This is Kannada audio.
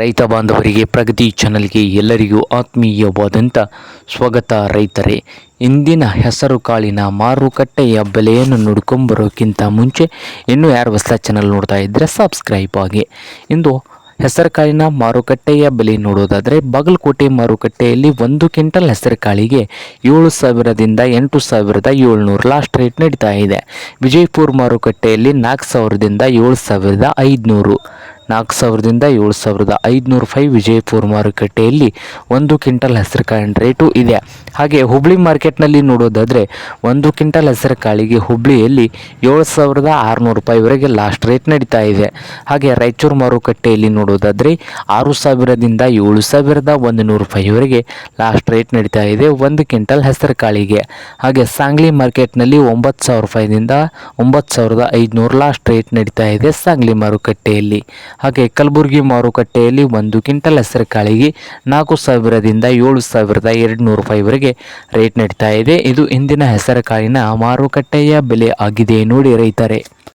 ರೈತ ಬಾಂಧವರಿಗೆ ಪ್ರಗತಿ ಚಾನಲ್ಗೆ ಎಲ್ಲರಿಗೂ ಆತ್ಮೀಯವಾದಂಥ ಸ್ವಾಗತ ರೈತರೇ. ಇಂದಿನ ಹೆಸರು ಕಾಳಿನ ಮಾರುಕಟ್ಟೆಯ ಬೆಲೆಯನ್ನು ನೋಡ್ಕೊಂಬರೋಕ್ಕಿಂತ ಮುಂಚೆ ಇನ್ನೂ ಯಾರು ಹೊಸ ಚಾನಲ್ ನೋಡ್ತಾ ಇದ್ದರೆ ಸಬ್ಸ್ಕ್ರೈಬ್ ಆಗಿ. ಇಂದು ಹೆಸರುಕಾಳಿನ ಮಾರುಕಟ್ಟೆಯ ಬೆಲೆ ನೋಡೋದಾದರೆ ಬಾಗಲಕೋಟೆ ಮಾರುಕಟ್ಟೆಯಲ್ಲಿ ಒಂದು ಕ್ವಿಂಟಲ್ ಹೆಸರುಕಾಳಿಗೆ ಏಳು ಸಾವಿರದಿಂದ ಎಂಟು ಸಾವಿರದ ಏಳ್ನೂರು ಲಾಸ್ಟ್ ರೇಟ್ ನಡೀತಾ ಇದೆ. ವಿಜಯಪುರ ಮಾರುಕಟ್ಟೆಯಲ್ಲಿ ನಾಲ್ಕು ಸಾವಿರದಿಂದ ಏಳು ಸಾವಿರದ ಐದುನೂರು. ನಾಲ್ಕು ಸಾವಿರದಿಂದ ಏಳು ಸಾವಿರದ ಐದುನೂರು ರೂಪಾಯಿ ವಿಜಯಪುರ ಮಾರುಕಟ್ಟೆಯಲ್ಲಿ ಒಂದು ಕ್ವಿಂಟಲ್ ಹೆಸರುಕಾಳಿನ ರೇಟು ಇದೆ. ಹಾಗೆ ಹುಬ್ಳಿ ಮಾರ್ಕೆಟ್ನಲ್ಲಿ ನೋಡೋದಾದರೆ ಒಂದು ಕ್ವಿಂಟಲ್ ಹೆಸರುಕಾಳಿಗೆ ಹುಬ್ಳಿಯಲ್ಲಿ ಏಳು ಸಾವಿರದ ಆರುನೂರು ರೂಪಾಯಿವರೆಗೆ ಲಾಸ್ಟ್ ರೇಟ್ ನಡೀತಾ ಇದೆ. ಹಾಗೆ ರಾಯಚೂರು ಮಾರುಕಟ್ಟೆಯಲ್ಲಿ ನೋಡೋದಾದರೆ ಆರು ಸಾವಿರದಿಂದ ಏಳು ಸಾವಿರದ ಒಂದು ನೂರು ರೂಪಾಯಿವರೆಗೆ ಲಾಸ್ಟ್ ರೇಟ್ ನಡೀತಾ ಇದೆ ಒಂದು ಕ್ವಿಂಟಲ್ ಹೆಸರುಕಾಳಿಗೆ. ಹಾಗೆ ಸಾಂಗ್ಲಿ ಮಾರ್ಕೆಟ್ನಲ್ಲಿ ಒಂಬತ್ತು ಸಾವಿರ ರೂಪಾಯಿದಿಂದ ಒಂಬತ್ತು ಸಾವಿರದ ಐದುನೂರು ಲಾಸ್ಟ್ ರೇಟ್ ನಡೀತಾ ಇದೆ ಸಾಂಗ್ಲಿ ಮಾರುಕಟ್ಟೆಯಲ್ಲಿ. ಹಾಗೆ ಕಲಬುರಗಿ ಮಾರುಕಟ್ಟೆಯಲ್ಲಿ ಒಂದು ಕ್ವಿಂಟಲ್ ಹೆಸರುಕಾಳಿಗೆ ನಾಲ್ಕು ಸಾವಿರದಿಂದ ಏಳು ಸಾವಿರದ ಎರಡು ನೂರು ರೂಪಾಯಿವರೆಗೆ ರೇಟ್ ನಡೀತಾ ಇದೆ. ಇದು ಇಂದಿನ ಹೆಸರುಕಾಳಿನ ಮಾರುಕಟ್ಟೆಯ ಬೆಲೆ ಆಗಿದೆ ನೋಡಿ ರೈತರೇ.